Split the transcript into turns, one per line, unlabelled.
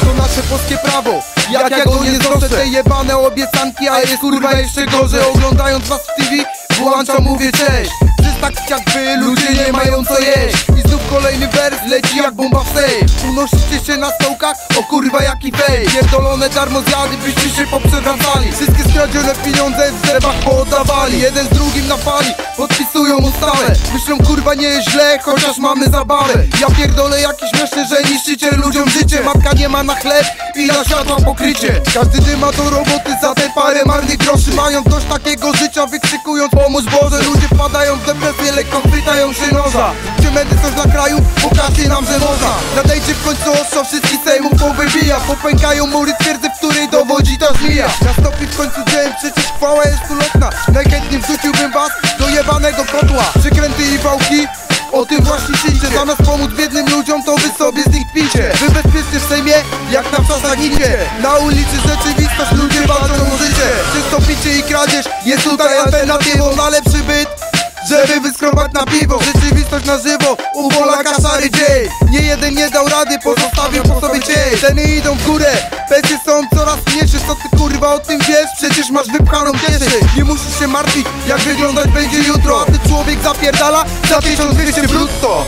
To nasze polskie prawo. Jak ja go nie znoszę te jebane obiecanki A jest kurwa jeszcze gorzej. Oglądając was w TV Włączam, mówię cześć Jest tak jak wy, ludzie nie mają co jeść. I znów kolejny wers leci jak bomba w sejf Unosicie się na stołkach, o kurwa jaki fej Pierdolone darmo zjady, byście się poprzewracali. Wszystkie skradzione pieniądze w drzewach pooddawali Jeden z drugim na fali, podpisują ustawę. Myślą kurwa nie jest źle, chociaż mamy zabawę. Ja pierdolę jakiś myślę, że niszczycie ludziom życie. Matka nie ma na chleb i na światła pokrycie. Każdy dyma do roboty za te parę marnych groszy. Mają dość takiego życia, wykrzykując pomóż Boże lekko chwytają się noża Czy medy coś dla kraju? Pokażcie nam, że można? Nadejdzie w końcu ostrza, wszystkich sejmów powybija. Popękają mury twierdzy, w której dowodzi ta żmija Nastąpi w końcu dzień, przecież chwała jest ulotna Najchętniej wrzuciłbym was do jebanego kotła. Przykręty i wałki o tym właśnie czyńcie Zamiast pomóc biednym ludziom, to wy sobie z nich picie. Wy bezpiecznie w Sejmie, jak na czasach nigdzie Na ulicy rzeczywistość, ludzie walczą o życie. Czysto picie i kradzież, jest tutaj alternatywą Na lepszy byt na żywo, u Polaka szary dzień Nie jeden nie dał rady, pozostawił po sobie cień. Ceny idą w górę, pensje są coraz mniejsze Co ty kurwa o tym wiesz? Przecież masz wypchaną kieszeń. Nie musisz się martwić, jak wyglądać będzie jutro. A ty człowiek zapierdala za 1200 brutto